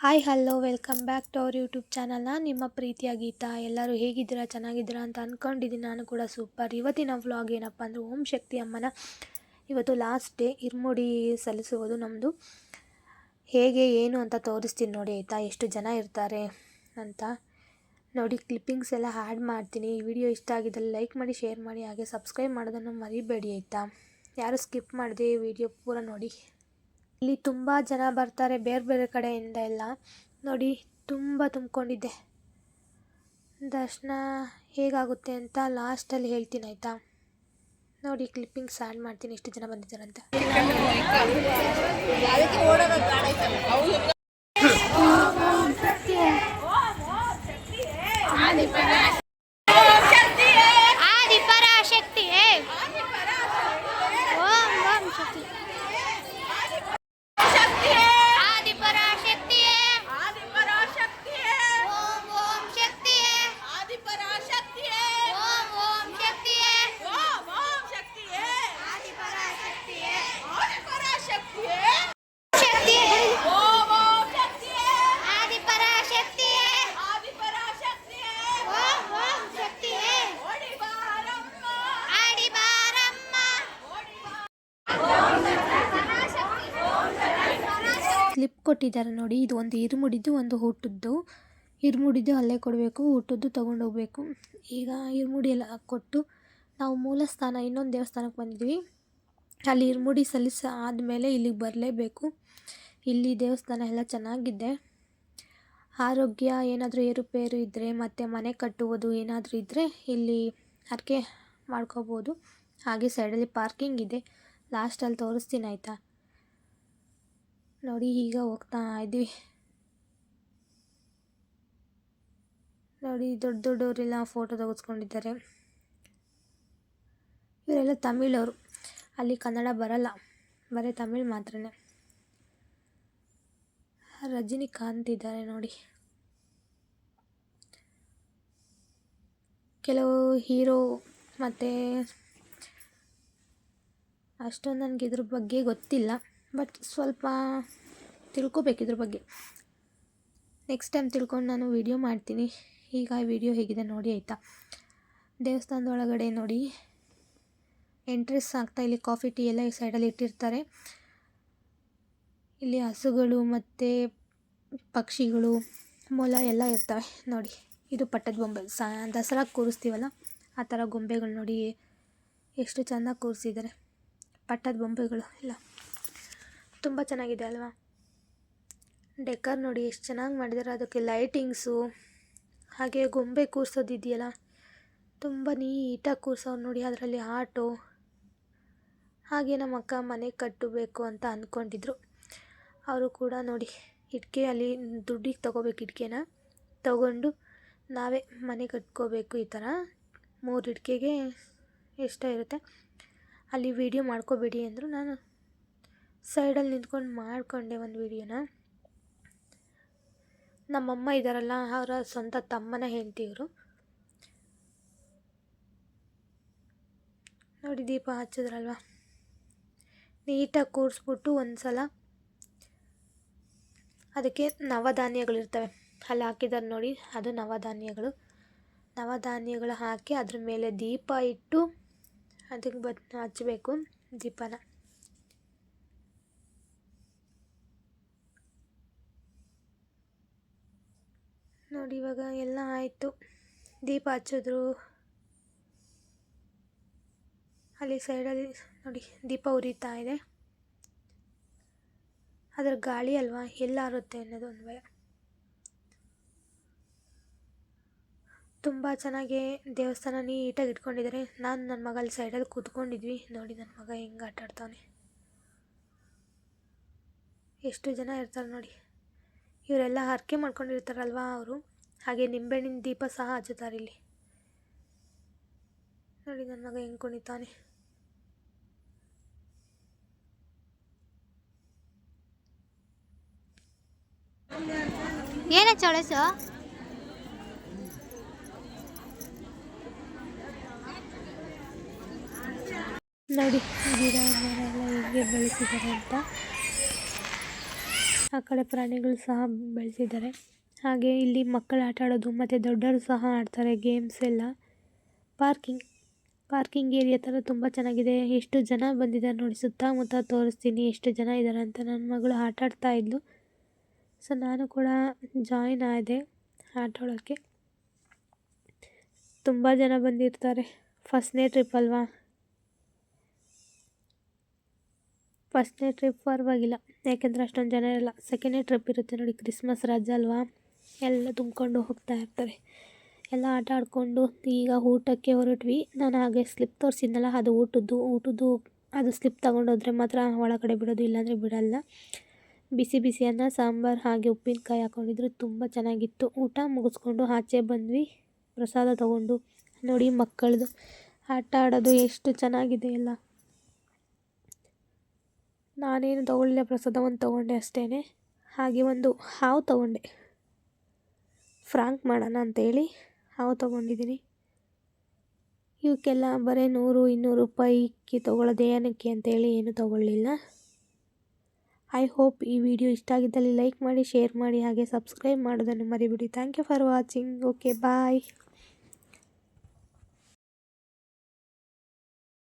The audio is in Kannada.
Hi hello welcome back to our YouTube ಚಾನಲ್ನ ನಿಮ್ಮ ಪ್ರೀತಿಯ ಗೀತಾ ಎಲ್ಲರೂ ಹೇಗಿದ್ದೀರಾ ಚೆನ್ನಾಗಿದ್ದೀರಾ ಅಂತ ಅಂದ್ಕೊಂಡಿದ್ದೀನಿ ನಾನು ಕೂಡ ಸೂಪರ್ ಇವತ್ತಿನ ವ್ಲಾಗ್ ಏನಪ್ಪ ಅಂದರೆ ಓಂ ಶಕ್ತಿ ಅಮ್ಮನ ಇವತ್ತು ಲಾಸ್ಟ್ ಡೇ ಇರ್ಮುಡಿ ಸಲ್ಲಿಸುವುದು ನಮ್ಮದು ಹೇಗೆ ಏನು ಅಂತ ತೋರಿಸ್ತೀನಿ ನೋಡಿ ಆಯಿತಾ ಎಷ್ಟು ಜನ ಇರ್ತಾರೆ ಅಂತ ನೋಡಿ ಕ್ಲಿಪ್ಪಿಂಗ್ಸ್ ಎಲ್ಲ ಆ್ಯಡ್ ಮಾಡ್ತೀನಿ ಈ ವಿಡಿಯೋ ಇಷ್ಟ ಆಗಿದ್ದಲ್ಲಿ ಲೈಕ್ ಮಾಡಿ ಶೇರ್ ಮಾಡಿ, ಹಾಗೆ ಸಬ್ಸ್ಕ್ರೈಬ್ ಮಾಡೋದನ್ನು ಮರಿಬೇಡಿ ಆಯಿತಾ ಯಾರು ಸ್ಕಿಪ್ ಮಾಡಿದೆ ಈ ವಿಡಿಯೋ ಪೂರ ನೋಡಿ. ಇಲ್ಲಿ ತುಂಬ ಜನ ಬರ್ತಾರೆ ಬೇರೆ ಬೇರೆ ಕಡೆಯಿಂದ ಎಲ್ಲ. ನೋಡಿ, ತುಂಬ ತುಂಬಿಕೊಂಡಿದ್ದೆ ದರ್ಶನ ಹೇಗಾಗುತ್ತೆ ಅಂತ ಲಾಸ್ಟಲ್ಲಿ ಹೇಳ್ತೀನಿ, ಆಯಿತಾ? ನೋಡಿ ಕ್ಲಿಪ್ಪಿಂಗ್ಸ್ ಆ್ಯಡ್ ಮಾಡ್ತೀನಿ ಎಷ್ಟು ಜನ ಬಂದಿದ್ದಾರೆ ಅಂತ ಆದಿಪರಾಶಕ್ತಿ ಓಂ ಓಂ ಶಕ್ತಿ ಆದಿಪರಾಶಕ್ತಿಯೇ ಓಂ ಓಂ ಶಕ್ತಿಯೇ ಓಂ ಓಂ ಶಕ್ತಿಯೇ ಆದಿಪರಾಶಕ್ತಿಯೇ ಶಕ್ತಿಯೇ ಆದಿಪರಾಶಕ್ತಿಯೇ ಓಂ ಓಂ ಶಕ್ತಿಯೇ ಆಡಿಬಾರಮ್ಮ ಕ್ಲಿಪ್ ಕೊಟ್ಟಿದ್ದಾರೆ ನೋಡಿ. ಇದು ಒಂದು ಇರುಮುಡಿದ್ದು ಒಂದು ಊಟದ್ದು ಇರುಮುಡಿದ್ದು ಅಲ್ಲೇ ಕೊಡಬೇಕು, ಹುಟ್ಟದ್ದು ತೊಗೊಂಡೋಗ್ಬೇಕು ಈಗ ಇರುಮುಡಿ ಎಲ್ಲ ಕೊಟ್ಟು ನಾವು ಮೂಲ ಸ್ಥಾನ ಇನ್ನೊಂದು ದೇವಸ್ಥಾನಕ್ಕೆ ಬಂದಿದ್ವಿ ಅಲ್ಲಿ ಇರುಮುಡಿ ಸಲ್ಲಿಸ ಆದಮೇಲೆ ಇಲ್ಲಿಗೆ ಬರಲೇಬೇಕು. ಇಲ್ಲಿ ದೇವಸ್ಥಾನ ಎಲ್ಲ ಚೆನ್ನಾಗಿದೆ. ಆರೋಗ್ಯ, ಏನಾದರೂ ಏರುಪೇರು ಇದ್ದರೆ ಮತ್ತು ಮನೆ ಕಟ್ಟುವುದು ಏನಾದರೂ ಇದ್ದರೆ ಇಲ್ಲಿ ಹರಕೆ ಮಾಡ್ಕೋಬೋದು. ಹಾಗೆ ಸೈಡಲ್ಲಿ ಪಾರ್ಕಿಂಗ್ ಇದೆ. ಲಾಸ್ಟಲ್ಲಿ ತೋರಿಸ್ತೀನಿ, ಆಯಿತಾ? ನೋಡಿ, ಈಗ ಹೋಗ್ತಾ ಇದ್ವಿ. ನೋಡಿ, ದೊಡ್ಡ ದೊಡ್ಡವರೆಲ್ಲ ಫೋಟೋ ತೆಗೆಸ್ಕೊಂಡಿದ್ದಾರೆ. ಇವರೆಲ್ಲ ತಮಿಳವರು. ಅಲ್ಲಿ ಕನ್ನಡ ಬರಲ್ಲ. ಬರೀ ತಮಿಳ್ ಮಾತ್ರನೇ. ರಜನಿಕಾಂತ್ ಇದ್ದಾರೆ ನೋಡಿ. ಕೆಲವು ಹೀರೋ ಮತ್ತು ಅಷ್ಟೊಂದು ನನಗೆ ಇದ್ರ ಬಗ್ಗೆ ಗೊತ್ತಿಲ್ಲ. ಬಟ್ ಸ್ವಲ್ಪ ತಿಳ್ಕೊಬೇಕು ಇದ್ರ ಬಗ್ಗೆ. ನೆಕ್ಸ್ಟ್ ಟೈಮ್ ತಿಳ್ಕೊಂಡು ನಾನು ವಿಡಿಯೋ ಮಾಡ್ತೀನಿ. ಈಗ ವಿಡಿಯೋ ಹೇಗಿದೆ ನೋಡಿ ಆಯಿತಾ? ದೇವಸ್ಥಾನದ ಒಳಗಡೆ ನೋಡಿ. ಎಂಟ್ರೆಸ್ ಆಗ್ತಾ ಇಲ್ಲಿ ಕಾಫಿ ಟೀ ಎಲ್ಲ ಈ ಸೈಡಲ್ಲಿ ಇಟ್ಟಿರ್ತಾರೆ. ಇಲ್ಲಿ ಹಸುಗಳು ಮತ್ತು ಪಕ್ಷಿಗಳು, ಮೊಲ ಎಲ್ಲ ಇರ್ತವೆ ನೋಡಿ. ಇದು ಪಟ್ಟದ ಬೊಂಬೆ ಸಾ, ದಸರಾ ಕೂರಿಸ್ತೀವಲ್ಲ, ಆ ಥರ ಗೊಂಬೆಗಳು ನೋಡಿ. ಎಷ್ಟು ಚೆನ್ನಾಗಿ ಕೂರಿಸಿದ್ದಾರೆ. ಪಟ್ಟದ ಬೊಂಬೆಗಳು ಎಲ್ಲ. ತುಂಬ ಚೆನ್ನಾಗಿದೆ ಅಲ್ವಾ? ಡೆಕರ್ ನೋಡಿ ಎಷ್ಟು ಚೆನ್ನಾಗಿ ಮಾಡಿದ್ದಾರೆ ಅದಕ್ಕೆ ಲೈಟಿಂಗ್ಸು, ಹಾಗೆ ಗೊಂಬೆ ಕೂರಿಸೋದಿದೆಯಲ್ಲ, ತುಂಬ ನೀಟಾಗಿ ಕೂರ್ಸೋರು ನೋಡಿ ಅದರಲ್ಲಿ ಆಟೋ ಹಾಗೆ ನಮ್ಮ ಅಕ್ಕ ಮನೆ ಕಟ್ಟಬೇಕು ಅಂತ ಅಂದ್ಕೊಂಡಿದ್ರು ಅವರು ಕೂಡ ನೋಡಿ ಇಟ್ಕೆ ಅಲ್ಲಿ ದುಡ್ಡಿಗೆ ತೊಗೋಬೇಕು ಇಟ್ಕೆನ. ತಗೊಂಡು ನಾವೇ ಮನೆ ಕಟ್ಕೋಬೇಕು ಈ ಥರ. ಮೂರು ಇಟ್ಕೆಗೆ ಇಷ್ಟ ಇರುತ್ತೆ. ಅಲ್ಲಿ ವೀಡಿಯೋ ಮಾಡ್ಕೋಬೇಡಿ ಅಂದರು ನಾನು. ಸೈಡಲ್ಲಿ ನಿಂತ್ಕೊಂಡು ಮಾಡಿಕೊಂಡೆ ಒಂದು ವೀಡಿಯೋನ. ನಮ್ಮಮ್ಮ ಇದ್ದಾರಲ್ಲ ಅವರ ಸ್ವಂತ ತಮ್ಮನ ಹೆಂಡತಿಯವರು. ನೋಡಿ ದೀಪ ಹಚ್ಚಿದ್ರಲ್ವ? ನೀಟಾಗಿ ಕೂರಿಸ್ಬಿಟ್ಟು ಒಂದು ಸಲ ಅದಕ್ಕೆ ನವಧಾನ್ಯಗಳಿರ್ತವೆ. ಅಲ್ಲಿ ಹಾಕಿದ್ದಾರೆ ನೋಡಿ, ಅದು ನವಧಾನ್ಯಗಳು. ನವಧಾನ್ಯಗಳು ಹಾಕಿ ಅದ್ರ ಮೇಲೆ ದೀಪ ಇಟ್ಟು ಅದಕ್ಕೆ ಬತ್ ಹಚ್ಚಬೇಕು ದೀಪನ. ನೋಡಿ, ಇವಾಗ ಎಲ್ಲ ಆಯಿತು. ದೀಪ ಹಚ್ಚಿದ್ರು. ಅಲ್ಲಿ ಸೈಡಲ್ಲಿ ನೋಡಿ, ದೀಪ ಉರಿತಾ ಇದೆ. ಅದರ ಗಾಳಿ ಅಲ್ವಾ? ಎಲ್ಲಾರುತ್ತೆ ಅನ್ನೋದು ಒಂದು ಭಯ. ತುಂಬ ಚೆನ್ನಾಗಿ ದೇವಸ್ಥಾನ ನೀಟಾಗಿ ಇಟ್ಕೊಂಡಿದ್ದಾರೆ. ನಾನು ನನ್ನ ಮಗಲ್ಲಿ ಸೈಡಲ್ಲಿ ಕೂತ್ಕೊಂಡಿದ್ವಿ. ನೋಡಿ ನನ್ನ ಮಗ ಹೆಂಗೆ ಆಟಾಡ್ತಾನೆ ಎಷ್ಟು ಜನ ಇರ್ತಾರೆ ನೋಡಿ. ಇವರೆಲ್ಲ ಹರಕೆ ಮಾಡ್ಕೊಂಡಿರ್ತಾರಲ್ವ ಅವರು? ಹಾಗೆ ನಿಂಬೆಹಣ್ಣಿನ ದೀಪ ಸಹ ಹಚ್ಚುತ್ತಾರೆ ಇಲ್ಲಿ. ನೋಡಿ ನನ್ನ ಮಗ ಹೆಂಗೆ ಕುಣಿತಾನೆ. ಏನ ಚೊಳಸು ನೋಡಿ ಗಿಡ ಮರ ಎಲ್ಲ ಹೇಗೆ ಬೆಳೆಸಿದ್ದಾರೆ ಅಂತ. ಆ ಕಡೆ ಪ್ರಾಣಿಗಳು ಸಹ ಬೆಳೆಸಿದ್ದಾರೆ. ಹಾಗೆ ಇಲ್ಲಿ ಮಕ್ಕಳು ಆಟ ಆಡೋದು ಮತ್ತು ದೊಡ್ಡವರು ಸಹ ಆಡ್ತಾರೆ ಗೇಮ್ಸ್ ಎಲ್ಲ. ಪಾರ್ಕಿಂಗ್ ಪಾರ್ಕಿಂಗ್ ಏರಿಯಾ ಥರ ತುಂಬ ಚೆನ್ನಾಗಿದೆ. ಎಷ್ಟು ಜನ ಬಂದಿದ್ದಾರೆ ನೋಡಿ ಸುತ್ತಮುತ್ತ ತೋರಿಸ್ತೀನಿ ಎಷ್ಟು ಜನ ಇದ್ದಾರೆ ಅಂತ ನನ್ನ ಮಗಳು ಆಟ ಆಡ್ತಾ ಇದ್ಲು. ಸೊ ನಾನು ಕೂಡ ಜಾಯಿನ್ ಆದೆ ಆಟ ಆಡೋಕ್ಕೆ ತುಂಬ ಜನ ಬಂದಿರ್ತಾರೆ. ಫಸ್ಟ್ನೇ ಟ್ರಿಪ್ ಅಲ್ವಾ? ಫಸ್ಟ್ನೇ ಟ್ರಿಪ್ ಪರವಾಗಿಲ್ಲ. ಯಾಕೆಂದರೆ ಅಷ್ಟೊಂದು ಜನ ಇರಲ್ಲ. ಸೆಕೆಂಡ್ನೇ ಟ್ರಿಪ್ ಇರುತ್ತೆ ನೋಡಿ ಕ್ರಿಸ್ಮಸ್ ರಜೆ ಅಲ್ವಾ? ಎಲ್ಲ ತುಂಬಿಕೊಂಡು ಹೋಗ್ತಾ ಇರ್ತಾರೆ. ಎಲ್ಲ ಆಟ ಆಡಿಕೊಂಡು ಈಗ ಊಟಕ್ಕೆ ಹೊರಟ್ವಿ. ನಾನು ಹಾಗೆ ಸ್ಲಿಪ್ ತೋರಿಸಿದ್ನಲ್ಲ, ಅದು ಊಟದ್ದು ಊಟದ್ದು ಅದು ಸ್ಲಿಪ್ ತೊಗೊಂಡೋದ್ರೆ ಮಾತ್ರ ಒಳಗಡೆ ಬಿಡೋದು, ಇಲ್ಲಾಂದರೆ ಬಿಡಲ್ಲ. ಬಿಸಿ ಬಿಸಿ ಅನ್ನ, ಸಾಂಬಾರು, ಹಾಗೆ ಉಪ್ಪಿನಕಾಯಿ ಹಾಕ್ಕೊಂಡಿದ್ರು ತುಂಬ ಚೆನ್ನಾಗಿತ್ತು. ಊಟ ಮುಗಿಸ್ಕೊಂಡು ಆಚೆ ಬಂದ್ವಿ. ಪ್ರಸಾದ ತೊಗೊಂಡು. ನೋಡಿ ಮಕ್ಕಳದು. ಆಟ ಆಡೋದು ಎಷ್ಟು ಚೆನ್ನಾಗಿದೆ ಎಲ್ಲ. ನಾನೇನು ತೊಗೊಳ್ಳಿಲ್ಲ ಪ್ರಸಾದ ಒಂದು ತೊಗೊಂಡೆ ಅಷ್ಟೇ ಹಾಗೆ ಒಂದು ಹಾವು ತೊಗೊಂಡೆ. ಫ್ರಾಂಕ್ ಮಾಡೋಣ ಅಂತೇಳಿ ಹಾವು ತೊಗೊಂಡಿದ್ದೀನಿ. ಇವಕ್ಕೆಲ್ಲ ಬರೀ ನೂರು, ಇನ್ನೂರು ರೂಪಾಯಿಗೆ ತೊಗೊಳ್ಳೋದು ಏನಕ್ಕೆ ಅಂತೇಳಿ ಏನು ತೊಗೊಳ್ಳಿಲ್ಲ. ಐ ಹೋಪ್ ಈ ವಿಡಿಯೋ ಇಷ್ಟ ಆಗಿದ್ದಲ್ಲಿ ಲೈಕ್ ಮಾಡಿ, ಶೇರ್ ಮಾಡಿ, ಹಾಗೆ ಸಬ್ಸ್ಕ್ರೈಬ್ ಮಾಡೋದನ್ನು ಮರಿಬಿಡಿ. Thank you for watching okay bye